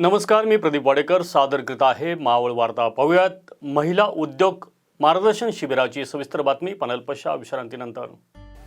नमस्कार मी प्रदीप वाडेकर सादर करीत आहे मावळ वार्ता पाहूयात. महिला उद्योग मार्गदर्शन शिबिराची सविस्तर बातमी पनलपशा विश्रांतीनंतर.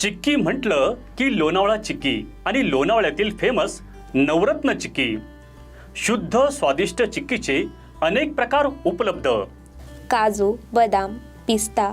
चिक्की म्हटलं की लोणावळा चिक्की आणि लोणावळ्यातील फेमस नवरत्न चिक्की. शुद्ध स्वादिष्ट चिक्कीचे अनेक प्रकार उपलब्ध. काजू बदाम पिस्ता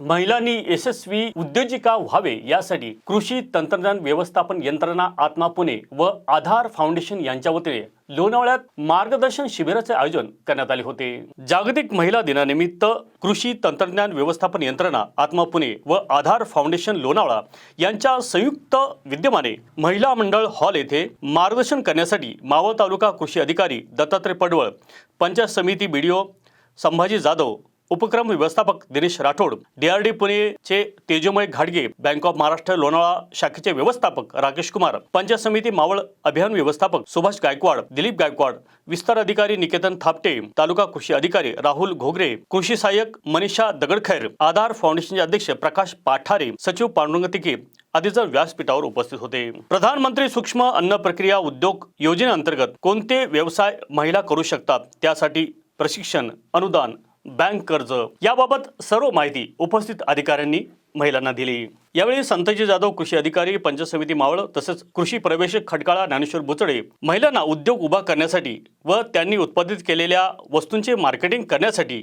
महिलांनी यशस्वी उद्योजिका व्हावे यासाठी कृषी तंत्रज्ञान व्यवस्थापन यंत्रणा आत्मा पुणे व आधार फाउंडेशन यांच्या वतीने लोणावळ्यात मार्गदर्शन शिबिराचे आयोजन करण्यात आले होते. जागतिक महिला दिनानिमित्त कृषी तंत्रज्ञान व्यवस्थापन यंत्रणा आत्मा पुणे व आधार फाउंडेशन लोणावळा यांच्या संयुक्त विद्यमाने महिला मंडळ हॉल येथे मार्गदर्शन करण्यासाठी मावळ तालुका कृषी अधिकारी दत्तात्रय पडवळ पंचायत समिती बीडीओ संभाजी जाधव उपक्रम व्यवस्थापक दिनेश राठोड डीआरडी पुणेचे तेजोमय घाडगे बँक ऑफ महाराष्ट्र लोणावळा शाखेचे व्यवस्थापक राकेश कुमार पंचायत समिती मावळ अभियान व्यवस्थापक सुभाष गायकवाड दिलीप गायकवाड विस्तार अधिकारी निकेतन थापटे तालुका कृषी अधिकारी राहुल घोगरे कृषी सहाय्यक मनीषा दगडखैर आधार फाउंडेशनचे अध्यक्ष प्रकाश पाठारे सचिव पांडुरंग तिके आदी व्यासपीठावर उपस्थित होते. प्रधानमंत्री सूक्ष्म अन्न प्रक्रिया उद्योग योजनेअंतर्गत कोणते व्यवसाय महिला करू शकतात? त्यासाठी प्रशिक्षण अनुदान बँक कर्ज याबाबत सर्व माहिती उपस्थित अधिकाऱ्यांनी महिलांना दिली. यावेळी संतजी जाधव कृषी अधिकारी पंचायत समिती मावळ तसेच कृषी प्रवेशक खटकाळा ज्ञानेश्वर बुचडे महिलांना उद्योग उभा करण्यासाठी व त्यांनी उत्पादित केलेल्या वस्तूंचे मार्केटिंग करण्यासाठी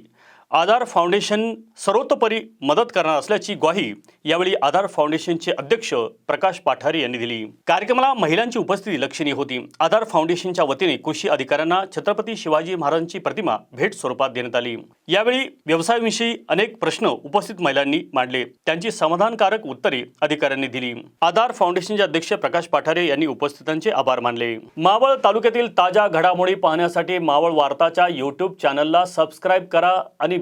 आधार फाउंडेशन सर्वतोपरी मदत करणार असल्याची ग्वाही यावेळी आधार फाउंडेशनचे अध्यक्ष प्रकाश पाठारे यांनी दिली. कार्यक्रमाला महिलांची उपस्थिती लक्षणीय होती. आधार फाउंडेशनच्या वतीने कृषी अधिकाऱ्यांना छत्रपती शिवाजी महाराजांची प्रतिमा भेट स्वरूपात देण्यात आली. यावेळी व्यवसायाविषयी अनेक प्रश्न उपस्थित महिलांनी मांडले. त्यांची समाधानकारक उत्तरे अधिकाऱ्यांनी दिली. आधार फाउंडेशनचे अध्यक्ष प्रकाश पाठारे यांनी उपस्थितांचे आभार मानले. मावळ तालुक्यातील ताज्या घडामोडी पाहण्यासाठी मावळ वार्ताच्या यूट्यूब चॅनलला सबस्क्राईब करा आणि